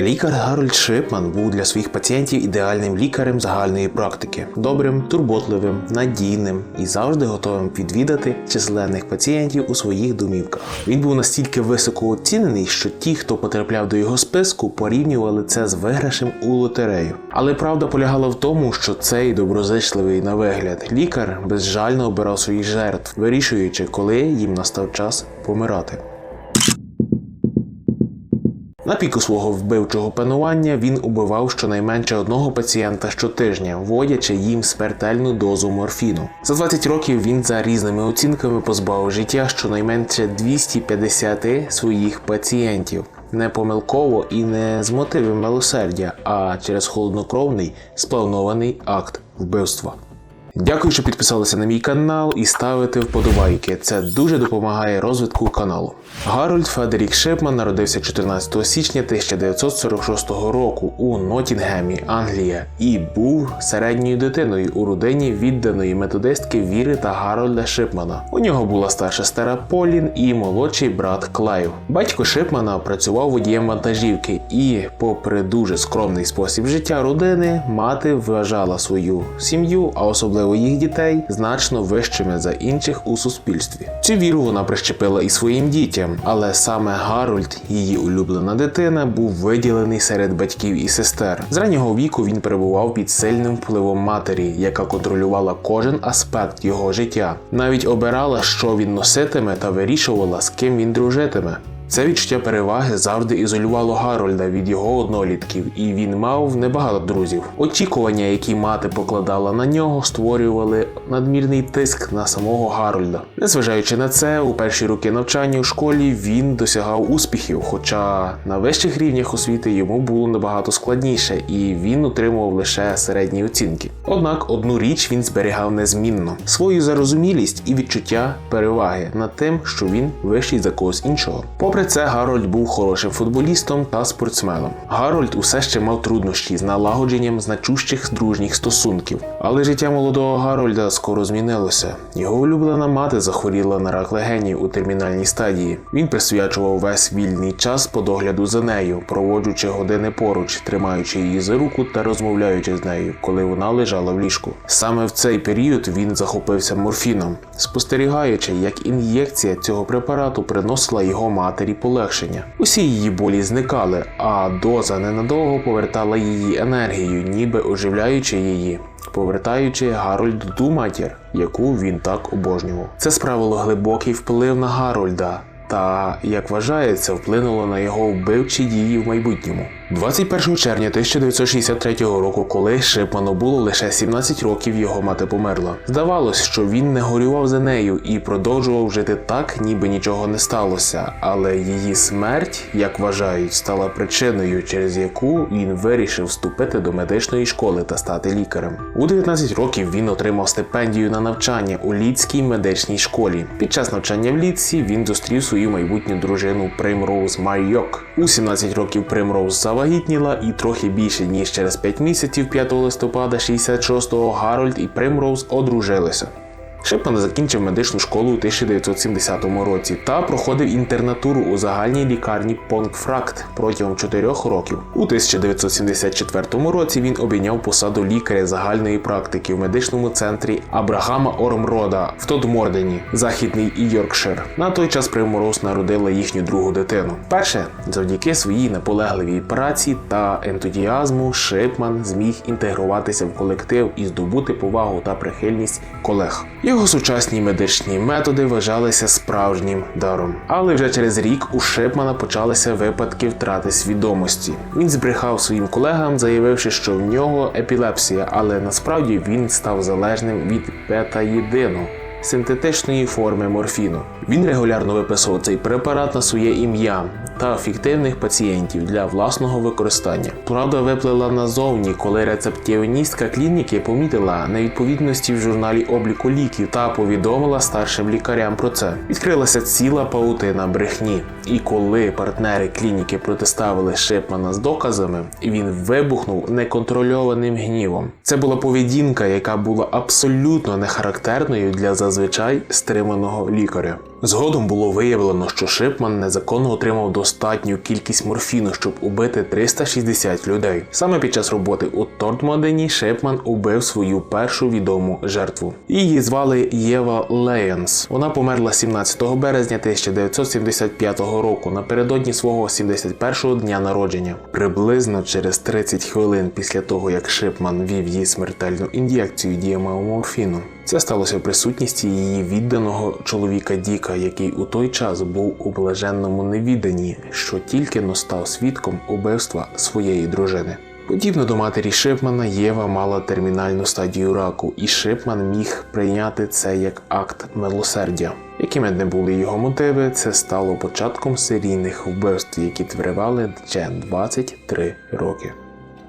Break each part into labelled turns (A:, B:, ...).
A: Лікар Гарольд Шипман був для своїх пацієнтів ідеальним лікарем загальної практики, добрим, турботливим, надійним і завжди готовим відвідати численних пацієнтів у своїх домівках. Він був настільки високо оцінений, що ті, хто потрапляв до його списку, порівнювали це з виграшем у лотерею. Але правда полягала в тому, що цей доброзичливий на вигляд лікар безжально обирав своїх жертв, вирішуючи, коли їм настав час помирати. На піку свого вбивчого панування він убивав щонайменше одного пацієнта щотижня, вводячи їм смертельну дозу морфіну. За 20 років він за різними оцінками позбавив життя щонайменше 250 своїх пацієнтів. Не помилково і не з мотивів милосердя, а через холоднокровний спланований акт вбивства. Дякую, що підписалися на мій канал і ставите вподобайки. Це дуже допомагає розвитку каналу. Гарольд Федерік Шипман народився 14 січня 1946 року у Нотінгемі, Англія, і був середньою дитиною у родині відданої методистки Віри та Гарольда Шипмана. У нього була старша сестра Полін і молодший брат Клайв. Батько Шипмана працював водієм вантажівки, і, попри дуже скромний спосіб життя родини, мати вважала свою сім'ю, а особливо їх дітей, значно вищими за інших у суспільстві. Цю віру вона прищепила і своїм дітям, але саме Гарольд, її улюблена дитина, був виділений серед батьків і сестер. З раннього віку він перебував під сильним впливом матері, яка контролювала кожен аспект його життя, навіть обирала, що він носитиме, та вирішувала, з ким він дружитиме. Це відчуття переваги завжди ізолювало Гарольда від його однолітків, і він мав небагато друзів. Очікування, які мати покладала на нього, створювали надмірний тиск на самого Гарольда. Незважаючи на це, у перші роки навчання у школі він досягав успіхів, хоча на вищих рівнях освіти йому було набагато складніше, і він отримував лише середні оцінки. Однак одну річ він зберігав незмінно: свою зарозумілість і відчуття переваги над тим, що він вищий за когось іншого. Попри це, Гарольд був хорошим футболістом та спортсменом. Гарольд усе ще мав труднощі з налагодженням значущих дружніх стосунків. Але життя молодого Гарольда скоро змінилося. Його улюблена мати захворіла на рак легенів у термінальній стадії. Він присвячував весь вільний час по догляду за нею, проводжучи години поруч, тримаючи її за руку та розмовляючи з нею, коли вона лежала в ліжку. Саме в цей період він захопився морфіном, спостерігаючи, як ін'єкція цього препарату приносила його матері полегшення. Усі її болі зникали, а доза ненадовго повертала її енергію, ніби оживляючи її. Повертаючи Гарольду ту матір, яку він так обожнював. Це справило глибокий вплив на Гарольда, та, як вважається, вплинуло на його вбивчі дії в майбутньому. 21 червня 1963 року, коли Шипману було лише 17 років, його мати померла. Здавалось, що він не горював за нею і продовжував жити так, ніби нічого не сталося. Але її смерть, як вважають, стала причиною, через яку він вирішив вступити до медичної школи та стати лікарем. У 19 років він отримав стипендію на навчання у Лідській медичній школі. Під час навчання в Лідсі він зустрів свою майбутню дружину Примроуз Марйок. У 17 років Примроуз завагітніла і трохи більше ніж через 5 місяців 5 листопада 66-го Гарольд і Примроуз одружилися. Шипман закінчив медичну школу у 1970 році та проходив інтернатуру у загальній лікарні Понгфракт протягом 4 років. У 1974 році він обійняв посаду лікаря загальної практики в медичному центрі Абрагама Ормрода в Тодмордені, Західний Йоркшир. На той час Примороз народила їхню другу дитину. Перше, завдяки своїй наполегливій праці та ентузіазму, Шипман зміг інтегруватися в колектив і здобути повагу та прихильність колег. Його сучасні медичні методи вважалися справжнім даром. Але вже через рік у Шипмана почалися випадки втрати свідомості. Він збрехав своїм колегам, заявивши, що в нього епілепсія, але насправді він став залежним від бета-єдину синтетичної форми морфіну. Він регулярно виписував цей препарат на своє ім'я та фіктивних пацієнтів для власного використання. Правда виплила назовні, коли рецептіоністка клініки помітила невідповідності в журналі обліку ліків та повідомила старшим лікарям про це. Відкрилася ціла паутина брехні. І коли партнери клініки протиставили Шипмана з доказами, він вибухнув неконтрольованим гнівом. Це була поведінка, яка була абсолютно не характерною для зазвичай стриманого лікаря. Згодом було виявлено, що Шипман незаконно отримав достатню кількість морфіну, щоб убити 360 людей. Саме під час роботи у Тортмодені Шипман убив свою першу відому жертву. Її звали Єва Леєнс. Вона померла 17 березня 1975 року напередодні свого 71-го дня народження. Приблизно через 30 хвилин після того, як Шипман вів їй смертельну ін'єкцію діамоморфіну. Це сталося в присутності її відданого чоловіка Діка, який у той час був у блаженному невіданні, що тільки но став свідком убивства своєї дружини. Подібно до матері Шипмана, Єва мала термінальну стадію раку, і Шипман міг прийняти це як акт милосердя. Якими не були його мотиви, це стало початком серійних вбивств, які тривали ще 23 роки.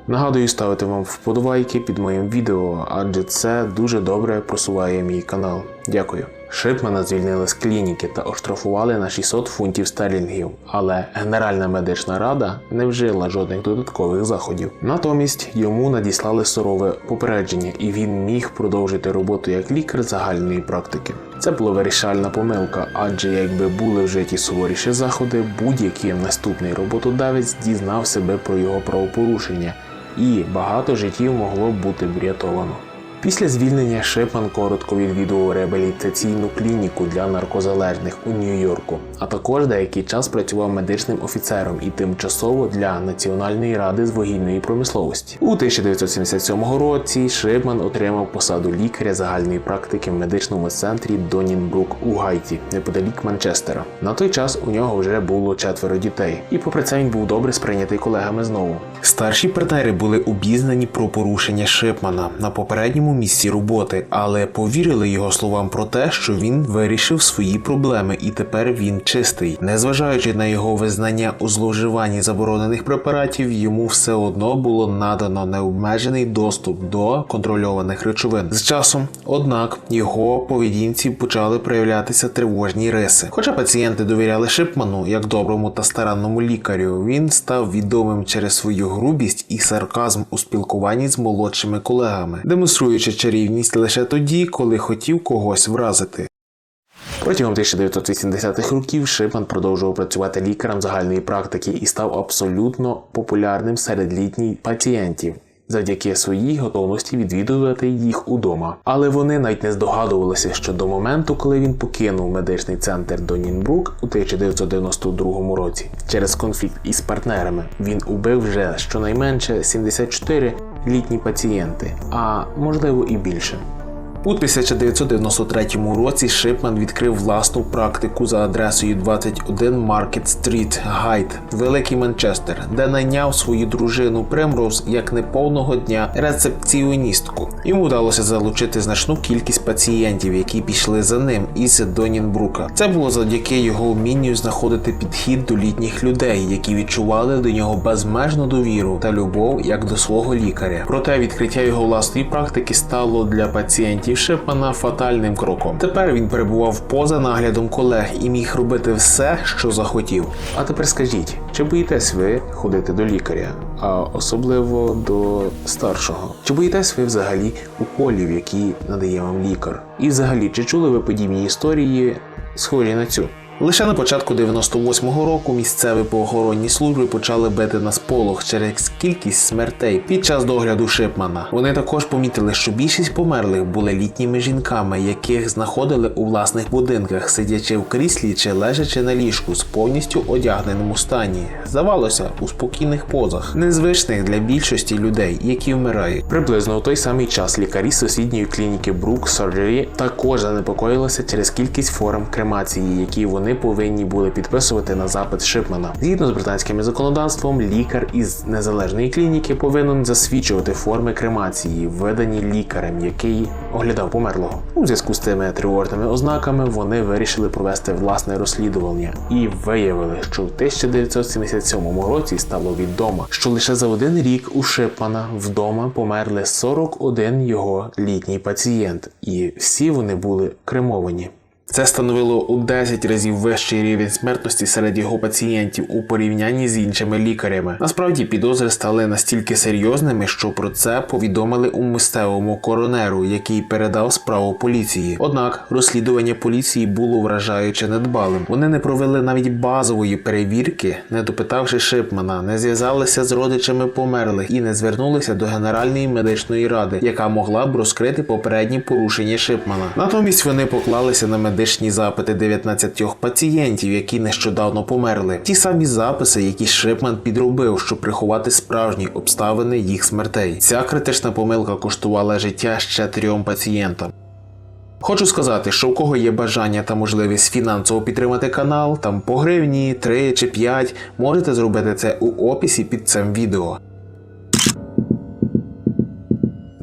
A: Нагадую ставити вам вподобайки під моїм відео, адже це дуже добре просуває мій канал. Дякую. Шипмана звільнили з клініки та оштрафували на 600 фунтів стерлінгів, але Генеральна медична рада не вжила жодних додаткових заходів. Натомість йому надіслали сурове попередження, і він міг продовжити роботу як лікар загальної практики. Це була вирішальна помилка, адже якби були вжиті суворіші заходи, будь-який наступний роботодавець дізнав себе про його правопорушення, і багато життів могло б бути врятовано. Після звільнення Шипман коротко відвідував реабілітаційну клініку для наркозалежних у Нью-Йорку, а також деякий час працював медичним офіцером і тимчасово для Національної ради з вугільної промисловості. У 1977 році Шипман отримав посаду лікаря загальної практики в медичному центрі Донінбрук у Гайті, неподалік Манчестера. На той час у нього вже було четверо дітей, і попри це він був добре сприйнятий колегами знову. Старші партнери були обізнані про порушення Шипмана на попередньому місці роботи, але повірили його словам про те, що він вирішив свої проблеми і тепер він чистий. Незважаючи на його визнання у зловживанні заборонених препаратів, йому все одно було надано необмежений доступ до контрольованих речовин. З часом, однак, його поведінці почали проявлятися тривожні риси. Хоча пацієнти довіряли Шипману як доброму та старанному лікарю, він став відомим через свою грубість і сарказм у спілкуванні з молодшими колегами, демонструючи чарівність лише тоді, коли хотів когось вразити. Протягом 1980-х років Шипман продовжував працювати лікарем загальної практики і став абсолютно популярним серед літніх пацієнтів. Завдяки своїй готовності відвідувати їх удома. Але вони навіть не здогадувалися, що до моменту, коли він покинув медичний центр Донінбрук у 1992 році, через конфлікт із партнерами, він убив вже щонайменше 74 літні пацієнти, а можливо і більше. У 1993 році Шипман відкрив власну практику за адресою 21 Market Street, Гайт, Великий Манчестер, де найняв свою дружину Примроуз як неповного дня рецепціоністку. Йому вдалося залучити значну кількість пацієнтів, які пішли за ним із Донінбрука. Це було завдяки його вмінню знаходити підхід до літніх людей, які відчували до нього безмежну довіру та любов як до свого лікаря. Проте відкриття його власної практики стало для пацієнтів Шипмана фатальним кроком. Тепер він перебував поза наглядом колег і міг робити все, що захотів. А тепер скажіть, чи боїтесь ви ходити до лікаря, а особливо до старшого? Чи боїтесь ви взагалі уколів, які надає вам лікар? І взагалі, чи чули ви подібні історії, схожі на цю? Лише на початку 98-го року місцеві похоронні служби почали бити на сполох через кількість смертей під час догляду Шипмана. Вони також помітили, що більшість померлих були літніми жінками, яких знаходили у власних будинках, сидячи в кріслі чи лежачи на ліжку з повністю одягненому стані. Здавалося, у спокійних позах, незвичних для більшості людей, які вмирають. Приблизно у той самий час лікарі сусідньої клініки Brook Surgery також занепокоїлися через кількість форм кремації, які вони повинні були підписувати на запит Шипмана. Згідно з британським законодавством, лікар із незалежної клініки повинен засвідчувати форми кремації, видані лікарем, який оглядав померлого. У зв'язку з тими тривожними ознаками вони вирішили провести власне розслідування і виявили, що в 1977 році стало відомо, що лише за один рік у Шипмана вдома померли 41 його літній пацієнт, і всі вони були кремовані. Це становило у 10 разів вищий рівень смертності серед його пацієнтів у порівнянні з іншими лікарями. Насправді підозри стали настільки серйозними, що про це повідомили у місцевому коронеру, який передав справу поліції. Однак розслідування поліції було вражаюче недбалим. Вони не провели навіть базової перевірки, не допитавши Шипмана, не зв'язалися з родичами померлих і не звернулися до Генеральної медичної ради, яка могла б розкрити попередні порушення Шипмана. Натомість вони поклалися на медичні запити 19 пацієнтів, які нещодавно померли. Ті самі записи, які Шипман підробив, щоб приховати справжні обставини їх смертей. Ця критична помилка коштувала життя ще трьом пацієнтам. Хочу сказати, що у кого є бажання та можливість фінансово підтримати канал, там по гривні, 3 чи 5, можете зробити це у описі під цим відео.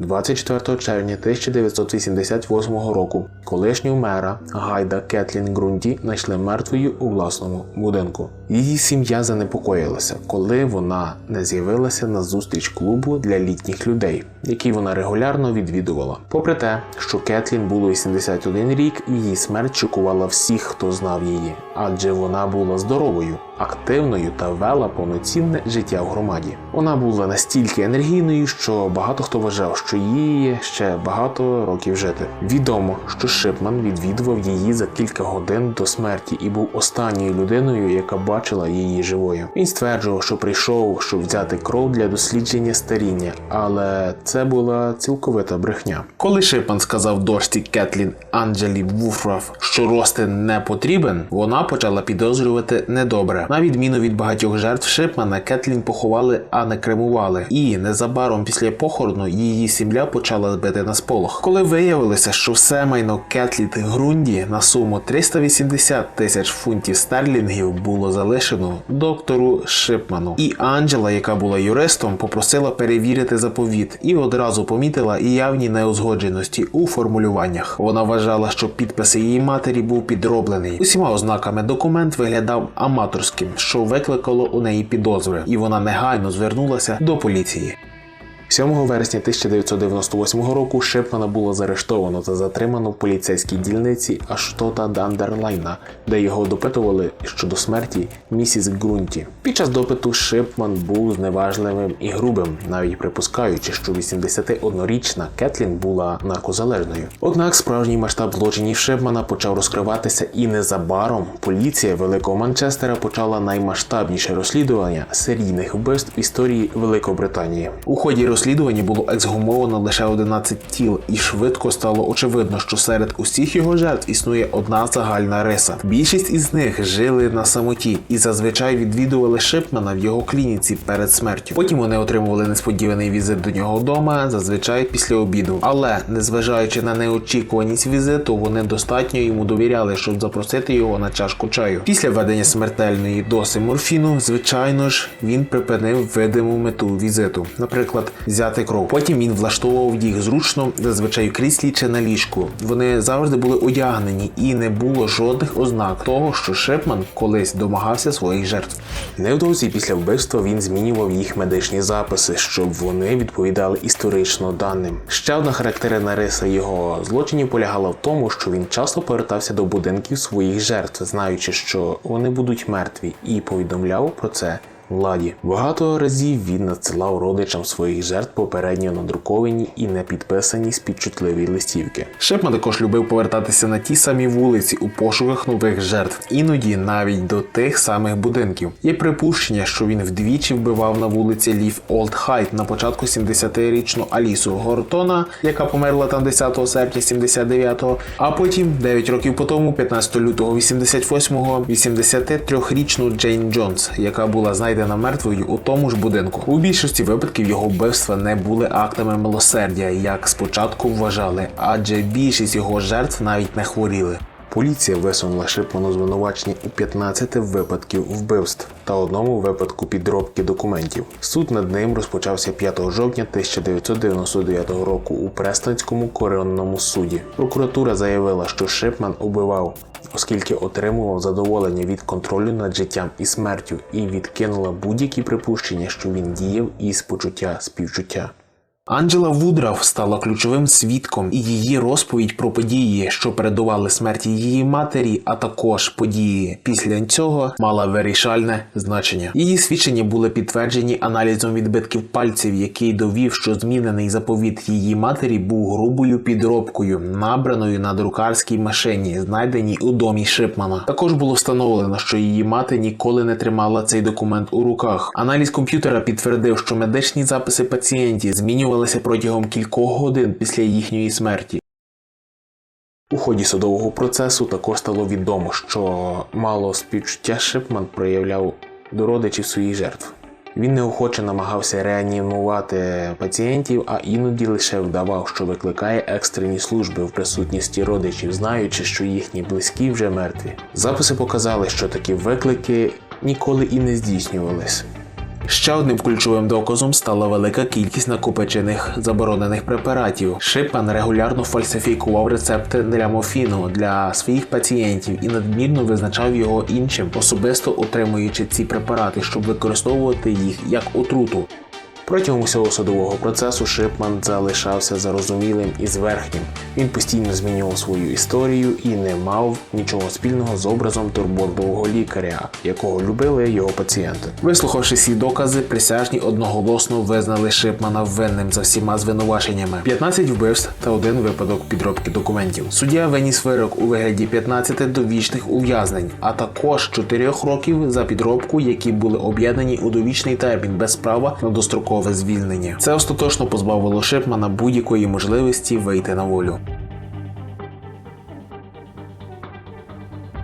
A: 24 червня 1988 року колишню мера Гайда Кетлін Ґрунті знайшли мертвою у власному будинку. Її сім'я занепокоїлася, коли вона не з'явилася на зустріч клубу для літніх людей, який вона регулярно відвідувала. Попри те, що Кетлін було 81 рік, її смерть шокувала всіх, хто знав її, адже вона була здоровою, активною та вела повноцінне життя в громаді. Вона була настільки енергійною, що багато хто вважав, що їй ще багато років жити. Відомо, що Шипман відвідував її за кілька годин до смерті і був останньою людиною, яка бачила її живою. Він стверджував, що прийшов, щоб взяти кров для дослідження старіння, але це була цілковита брехня. Коли Шипман сказав дошці Кетлін Анджелі Вуфраф, що Ростин не потрібен, вона почала підозрювати недобре. На відміну від багатьох жертв Шипмана, Кетлін поховали, а не кремували. І незабаром після похорону її сім'я почала бити на сполох. Коли виявилося, що все майно Кетліт Грунді на суму 380 тисяч фунтів стерлінгів було залишено доктору Шипману. І Анджела, яка була юристом, попросила перевірити заповіт і одразу помітила і явні неузгодженості у формулюваннях. Вона вважала, що підпис її матері був підроблений. Усіма ознаками документ виглядав аматорським, що викликало у неї підозри, і вона негайно звернулася до поліції. 7 вересня 1998 року Шипмана було заарештовано та затримано в поліцейській дільниці Аштота Дандерлайна, де його допитували щодо смерті місіс Ґрунті. Під час допиту Шипман був зневажливим і грубим, навіть припускаючи, що 81-річна Кетлін була наркозалежною. Однак справжній масштаб злочинів Шипмана почав розкриватися, і незабаром поліція Великого Манчестера почала наймасштабніше розслідування серійних вбивств історії Великобританії. У ході розслідування було ексгумовано лише 11 тіл, і швидко стало очевидно, що серед усіх його жертв існує одна загальна риса. Більшість із них жили на самоті і зазвичай відвідували Шипмана в його клініці перед смертю. Потім вони отримували несподіваний візит до нього вдома, зазвичай після обіду. Але незважаючи на неочікуваність візиту, вони достатньо йому довіряли, щоб запросити його на чашку чаю. Після введення смертельної доси морфіну, звичайно ж, він припинив видиму мету візиту, наприклад, взяти кров. Потім він влаштовував їх зручно, зазвичай в кріслі чи на ліжку. Вони завжди були одягнені, і не було жодних ознак того, що Шипман колись домагався своїх жертв. Невдовзі після вбивства він змінював їх медичні записи, щоб вони відповідали історично даним. Ще одна характерна риса його злочинів полягала в тому, що він часто повертався до будинків своїх жертв, знаючи, що вони будуть мертві, і повідомляв про це владі. Багато разів він надсилав родичам своїх жертв попередньо надруковані і не підписані співчутливі листівки. Шипман також любив повертатися на ті самі вулиці у пошуках нових жертв, іноді навіть до тих самих будинків. Є припущення, що він вдвічі вбивав на вулиці Лів Олд Хайт на початку 70-річну Алісу Гортона, яка померла там 10 серпня 79-го, а потім 9 років по тому, 15 лютого 88-го, 83-річну Джейн Джонс, яка була знайдена мертвою у тому ж будинку. У більшості випадків його вбивства не були актами милосердя, як спочатку вважали, адже більшість його жертв навіть не хворіли. Поліція висунула Шипману звинувачення у 15 випадків вбивств та одному випадку підробки документів. Суд над ним розпочався 5 жовтня 1999 року у Престонському коронному суді. Прокуратура заявила, що Шипман убивав, оскільки отримував задоволення від контролю над життям і смертю, і відкинула будь-які припущення, що він діяв із почуття співчуття. Анджела Вудраф стала ключовим свідком, і її розповідь про події, що передували смерті її матері, а також події після цього, мала вирішальне значення. Її свідчення були підтверджені аналізом відбитків пальців, який довів, що змінений заповіт її матері був грубою підробкою, набраною на друкарській машині, знайденій у домі Шипмана. Також було встановлено, що її мати ніколи не тримала цей документ у руках. Аналіз комп'ютера підтвердив, що медичні записи пацієнтів змінювалися протягом кількох годин після їхньої смерті. У ході судового процесу також стало відомо, що мало співчуття Шипман проявляв до родичів своїх жертв. Він неохоче намагався реанімувати пацієнтів, а іноді лише вдавав, що викликає екстрені служби в присутності родичів, знаючи, що їхні близькі вже мертві. Записи показали, що такі виклики ніколи і не здійснювались. Ще одним ключовим доказом стала велика кількість накопичених заборонених препаратів. Шипан регулярно фальсифікував рецепти для морфіну для своїх пацієнтів і надмірно визначав його іншим, особисто отримуючи ці препарати, щоб використовувати їх як отруту. Протягом усього судового процесу Шипман залишався зарозумілим і зверхнім. Він постійно змінював свою історію і не мав нічого спільного з образом турботливого лікаря, якого любили його пацієнти. Вислухавши всі докази, присяжні одноголосно визнали Шипмана винним за всіма звинуваченнями: 15 вбивств та один випадок підробки документів. Суддя виніс вирок у вигляді 15 довічних ув'язнень, а також 4 років за підробку, які були об'єднані у довічний термін без права на дострокове звільнення. Це остаточно позбавило Шипмана будь-якої можливості вийти на волю.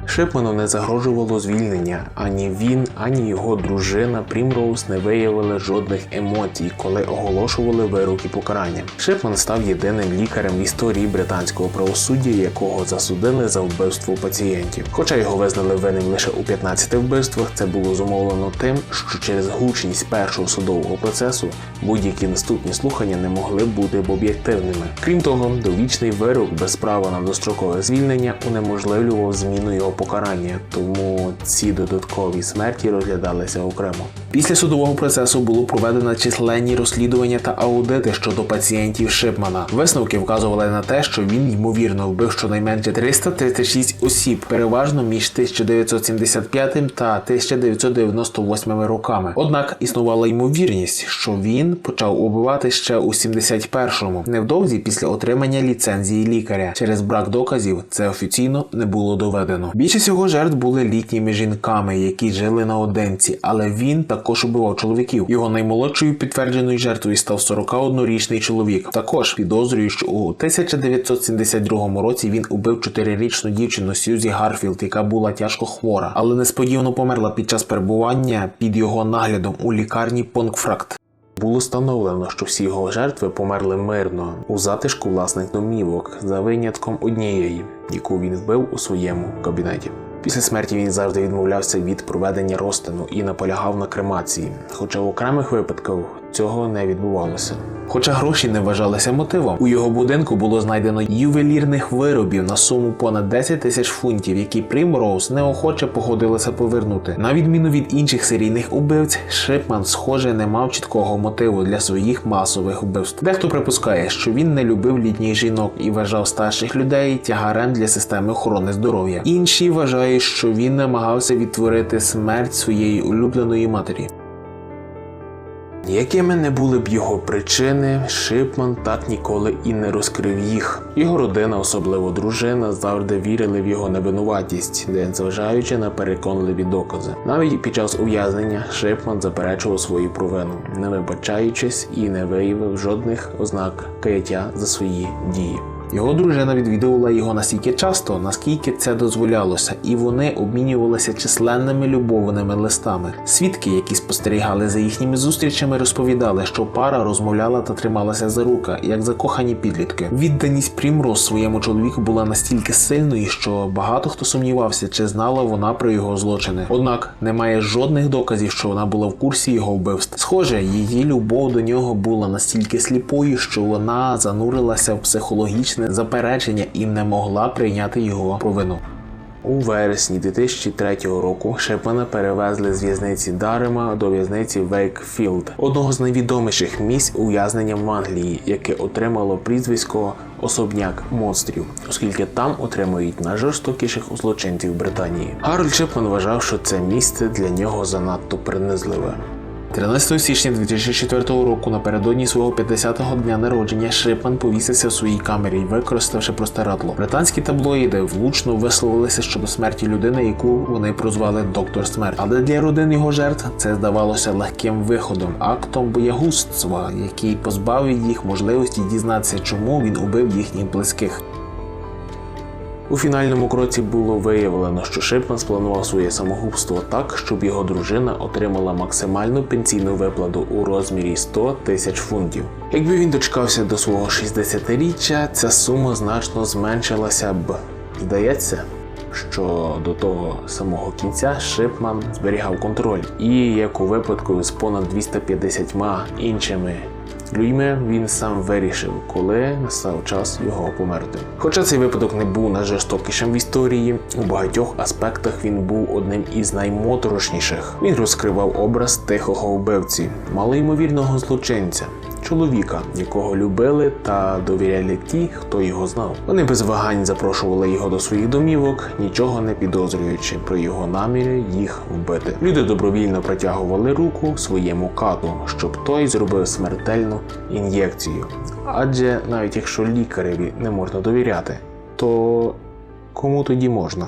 A: Шипману не загрожувало звільнення. Ані він, ані його дружина Прімроуз не виявили жодних емоцій, коли оголошували вироки покарання. Шипман став єдиним лікарем в історії британського правосуддя, якого засудили за вбивство пацієнтів. Хоча його визнали винним лише у 15 вбивствах, це було зумовлено тим, що через гучність першого судового процесу будь-які наступні слухання не могли бути б об'єктивними. Крім того, довічний вирок без права на дострокове звільнення унеможливлював зміну його покарання, тому ці додаткові смерті розглядалися окремо. Після судового процесу було проведено численні розслідування та аудити щодо пацієнтів Шипмана. Висновки вказували на те, що він ймовірно вбив щонайменше 336 осіб, переважно між 1975 та 1998 роками. Однак існувала ймовірність, що він почав убивати ще у 71-му, невдовзі після отримання ліцензії лікаря. Через брак доказів це офіційно не було доведено. Більшість його жертв були літніми жінками, які жили наодинці, але він також убивав чоловіків. Його наймолодшою підтвердженою жертвою став 41-річний чоловік. Також підозрюють, що у 1972 році він убив 4-річну дівчину Сьюзі Гарфілд, яка була тяжко хвора, але несподівано померла під час перебування під його наглядом у лікарні Понгфракт. Було встановлено, що всі його жертви померли мирно у затишку власних домівок за винятком однієї, яку він вбив у своєму кабінеті. Після смерті він завжди відмовлявся від проведення розтину і наполягав на кремації, хоча в окремих випадках цього не відбувалося. Хоча гроші не вважалися мотивом, у його будинку було знайдено ювелірних виробів на суму понад 10 тисяч фунтів, які Примроуз неохоче погодилася повернути. На відміну від інших серійних убивць, Шипман, схоже, не мав чіткого мотиву для своїх масових вбивств. Дехто припускає, що він не любив літніх жінок і вважав старших людей тягарем для системи охорони здоров'я. Інші вважають, що він намагався відтворити смерть своєї улюбленої матері. Якими не були б його причини, Шипман так ніколи і не розкрив їх. Його родина, особливо дружина, завжди вірили в його невинуватість, незважаючи на переконливі докази. Навіть під час ув'язнення Шипман заперечував свою провину, не вибачаючись і не виявив жодних ознак каяття за свої дії. Його дружина відвідувала його настільки часто, наскільки це дозволялося, і вони обмінювалися численними любовними листами. Свідки, які спостерігали за їхніми зустрічами, розповідали, що пара розмовляла та трималася за рука, як закохані підлітки. Відданість Прімроз своєму чоловіку була настільки сильною, що багато хто сумнівався, чи знала вона про його злочини. Однак немає жодних доказів, що вона була в курсі його вбивств. Схоже, її любов до нього була настільки сліпою, що вона занурилася в психологічне заперечення і не могла прийняти його провину. У вересні 2003 року Шипмана перевезли з в'язниці Дарема до в'язниці Вейкфілд, одного з найвідоміших місць ув'язнення в Англії, яке отримало прізвисько особняк монстрів, оскільки там отримують найжорстокіших злочинців Британії. Гарольд Шипман вважав, що це місце для нього занадто принизливе. 13 січня 2004 року, напередодні свого 50-го дня народження, Шипман повісився в своїй камері, використавши простирадло. Британські таблоїди влучно висловилися щодо смерті людини, яку вони прозвали Доктор Смерть. Але для родин його жертв це здавалося легким виходом, актом боягузтва, який позбавив їх можливості дізнатися, чому він убив їхніх близьких. У фінальному кроці було виявлено, що Шипман спланував своє самогубство так, щоб його дружина отримала максимальну пенсійну виплату у розмірі 100 тисяч фунтів. Якби він дочекався до свого 60-річчя, ця сума значно зменшилася б. Здається, що до того самого кінця Шипман зберігав контроль, і як у випадку з понад 250 іншими людьми, він сам вирішив, коли настав час його померти. Хоча цей випадок не був найжорстокішим в історії, у багатьох аспектах він був одним із наймоторошніших. Він розкривав образ тихого вбивці, малоймовірного злочинця. Чоловіка, якого любили та довіряли ті, хто його знав. Вони без вагань запрошували його до своїх домівок, нічого не підозрюючи про його наміри їх вбити. Люди добровільно протягували руку своєму кату, щоб той зробив смертельну ін'єкцію. Адже навіть якщо лікареві не можна довіряти, то кому тоді можна?